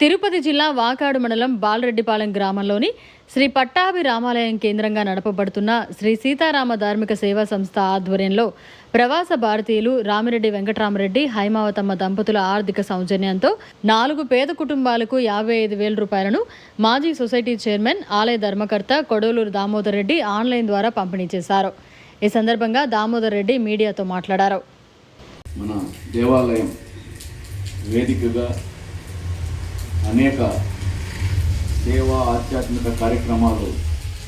తిరుపతి జిల్లా వాకాడు మండలం బాలరెడ్డిపాలెం గ్రామంలోని శ్రీ పట్టాభి రామాలయం కేంద్రంగా నడపబడుతున్న శ్రీ సీతారామ ధార్మిక సేవా సంస్థ ఆధ్వర్యంలో ప్రవాస భారతీయులు రామిరెడ్డి వెంకటరామరెడ్డి హైమావతమ్మ దంపతుల ఆర్థిక సౌజన్యంతో నాలుగు పేద కుటుంబాలకు యాభై ఐదు వేల రూపాయలను మాజీ సొసైటీ చైర్మన్ ఆలయ ధర్మకర్త కొడవలూరు దామోదర్ రెడ్డి ఆన్లైన్ ద్వారా పంపిణీ చేశారు. ఈ సందర్భంగా దామోదర్ రెడ్డి మీడియాతో మాట్లాడారు. మన దేవాలయం వేదికగా అనేక సేవా ఆధ్యాత్మిక కార్యక్రమాలు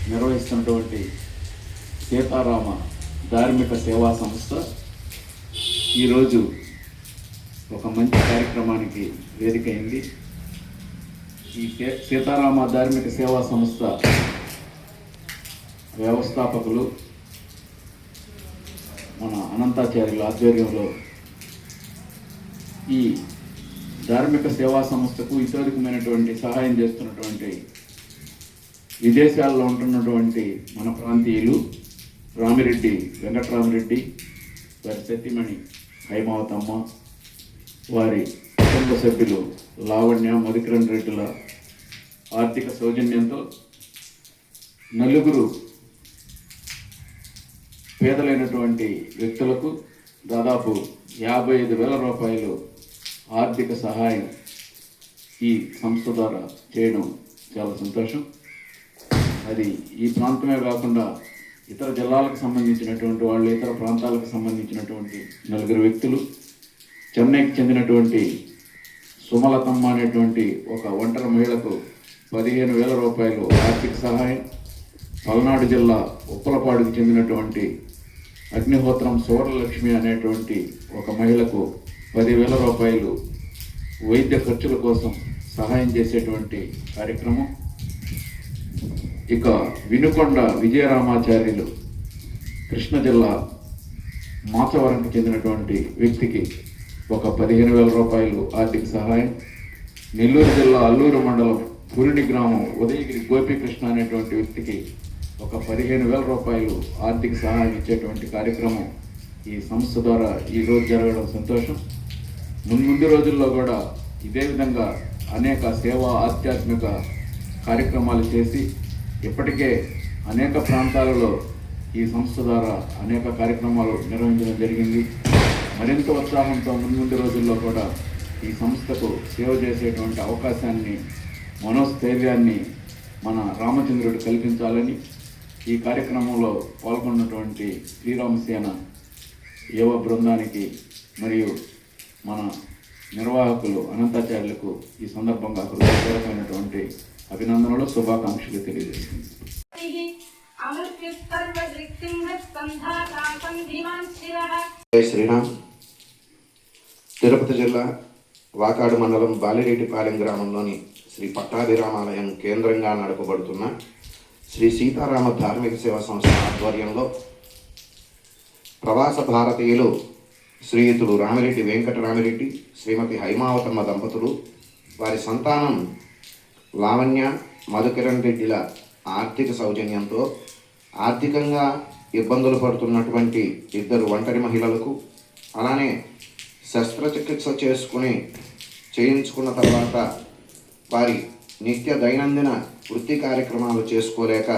నిర్వహిస్తున్నటువంటి సీతారామ ధార్మిక సేవా సంస్థ ఈరోజు ఒక మంచి కార్యక్రమానికి వేదికైంది ఈ సీతారామ ధార్మిక సేవా సంస్థ వ్యవస్థాపకులు మన అనంతాచార్యుల ఆధ్వర్యంలో ఈ ధార్మిక సేవా సంస్థకు ఇతోధికమైనటువంటి సహాయం చేస్తున్నటువంటి విదేశాల్లో ఉంటున్నటువంటి మన ప్రాంతీయులు రామిరెడ్డి వెంకటరామిరెడ్డి వారి సతీమణి హైమావతమ్మ వారి కుటుంబ సభ్యులు లావణ్య మధుకిరణ్ రెడ్డిల ఆర్థిక సౌజన్యంతో నలుగురు పేదలైనటువంటి వ్యక్తులకు దాదాపు యాభై ఐదు వేల రూపాయలు ఆర్థిక సహాయం ఈ సంస్థ ద్వారా చేయడం చాలా సంతోషం. అది ఈ ప్రాంతమే కాకుండా ఇతర జిల్లాలకు సంబంధించినటువంటి వాళ్ళు ఇతర ప్రాంతాలకు సంబంధించినటువంటి నలుగురు వ్యక్తులు చెన్నైకి చెందినటువంటి సుమలతమ్మ అనేటువంటి ఒక ఒంటరి మహిళకు పదిహేను వేల రూపాయలు ఆర్థిక సహాయం. పల్నాడు జిల్లా ఉప్పలపాడుకు చెందినటువంటి అగ్నిహోత్రం సువర్ణలక్ష్మి అనేటువంటి ఒక మహిళకు పదివేల రూపాయలు వైద్య ఖర్చుల కోసం సహాయం చేసేటువంటి కార్యక్రమం. ఇక వినుకొండ విజయరామాచార్యులు కృష్ణ జిల్లా మాచవరంకి చెందినటువంటి వ్యక్తికి ఒక పదిహేను వేల రూపాయలు ఆర్థిక సహాయం. నెల్లూరు జిల్లా అల్లూరు మండలం పురిని గ్రామం ఉదయగిరి గోపీకృష్ణ అనేటువంటి వ్యక్తికి ఒక పదిహేను వేల రూపాయలు ఆర్థిక సహాయం ఇచ్చేటువంటి కార్యక్రమం ఈ సంస్థ ద్వారా ఈ రోజు జరగడం సంతోషం. మున్ముందు రోజుల్లో కూడా ఇదే విధంగా అనేక సేవా ఆధ్యాత్మిక కార్యక్రమాలు చేసి ఇప్పటికే అనేక ప్రాంతాలలో ఈ సంస్థ ద్వారా అనేక కార్యక్రమాలు నిర్వహించడం జరిగింది. మరింత ఉత్సాహంతో మున్ముందు రోజుల్లో కూడా ఈ సంస్థకు సేవ చేసేటువంటి అవకాశాన్ని మనోస్థైర్యాన్ని మన రామచంద్రుడు కల్పించాలని ఈ కార్యక్రమంలో పాల్గొన్నటువంటి శ్రీరామసేన యువ బృందానికి మరియు మన నిర్వాహకులు అనంతాచార్యులకు ఈ సందర్భంగా హృదయపూర్వకమైనటువంటి అభినందనలు శుభాకాంక్షలు తెలియజేస్తుంది జై శ్రీరామ్. తిరుపతి జిల్లా వాకాడు మండలం బాలిరెడ్డిపాలెం గ్రామంలోని శ్రీ పట్టాభిరామాలయం కేంద్రంగా నడపబడుతున్న శ్రీ సీతారామ ధార్మిక సేవా సంస్థ ఆధ్వర్యంలో ప్రవాస భారతీయులు శ్రీయుతులు రామిరెడ్డి వెంకటరామిరెడ్డి శ్రీమతి హైమావతమ్మ దంపతులు వారి సంతానం లావణ్య మధుకిరణ్ రెడ్డిల ఆర్థిక సౌజన్యంతో ఆర్థికంగా ఇబ్బందులు పడుతున్నటువంటి ఇద్దరు ఒంటరి మహిళలకు అలానే శస్త్రచికిత్స చేసుకుని చేయించుకున్న తర్వాత వారి నిత్య దైనందిన వృత్తి కార్యక్రమాలు చేసుకోలేక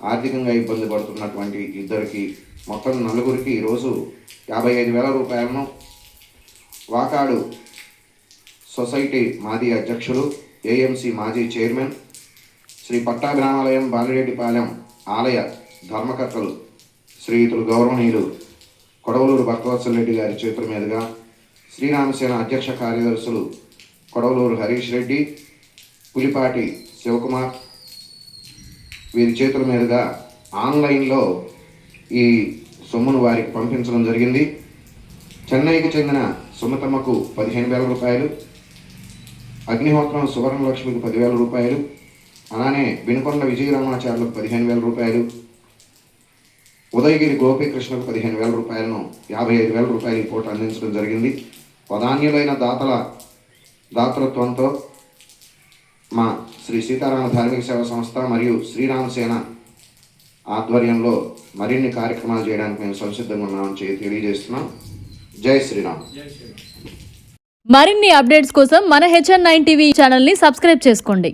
ఆర్థికంగా ఇబ్బంది పడుతున్నటువంటి ఇద్దరికి మొత్తం నలుగురికి ఈరోజు యాభై ఐదు వేల రూపాయలను వాకాడు సొసైటీ మాజీ అధ్యక్షులు ఏఎంసీ మాజీ చైర్మన్ శ్రీ పట్టాగ్రామాలయం బాలిరెడ్డిపాలెం ఆలయ ధర్మకర్తలు శ్రీయుతులు గౌరవనీయులు కొడవలూరు భక్తవత్సల రెడ్డి గారి చేతుల మీదుగా శ్రీరామసేన అధ్యక్ష కార్యదర్శులు కొడవలూరు హరీష్ రెడ్డి పులిపాటి శివకుమార్ వీరి చేతుల మీదుగా ఆన్లైన్లో ఈ సొమ్మును వారికి పంపించడం జరిగింది. చెన్నైకి చెందిన సుమతమ్మకు పదిహేను వేల రూపాయలు అగ్నిహోత్రం సువర్ణలక్ష్మికి పదివేల రూపాయలు అలానే వినుకొండ విజయరామాచార్యులకు పదిహేను వేల రూపాయలు ఉదయగిరి గోపీకృష్ణకు పదిహేను వేల రూపాయలను యాభై ఐదు వేల రూపాయలు పూట అందించడం జరిగింది. వదాన్యులైన దాతల దాతృత్వంతో మా శ్రీ సీతారామ ధార్మిక సేవా సంస్థ మరియు శ్రీరామసేన ఆధ్వర్యంలో మరిన్ని కార్యక్రమాలు చేయడానికి మేము సంసిద్ధంగా ఉన్నామని చెప్పి తెలియజేస్తున్నాం. జై శ్రీరామ్. మరిన్ని అప్డేట్స్ కోసం మన హెచ్ఎన్ నైన్ టీవీ ఛానల్ని సబ్స్క్రైబ్ చేసుకోండి.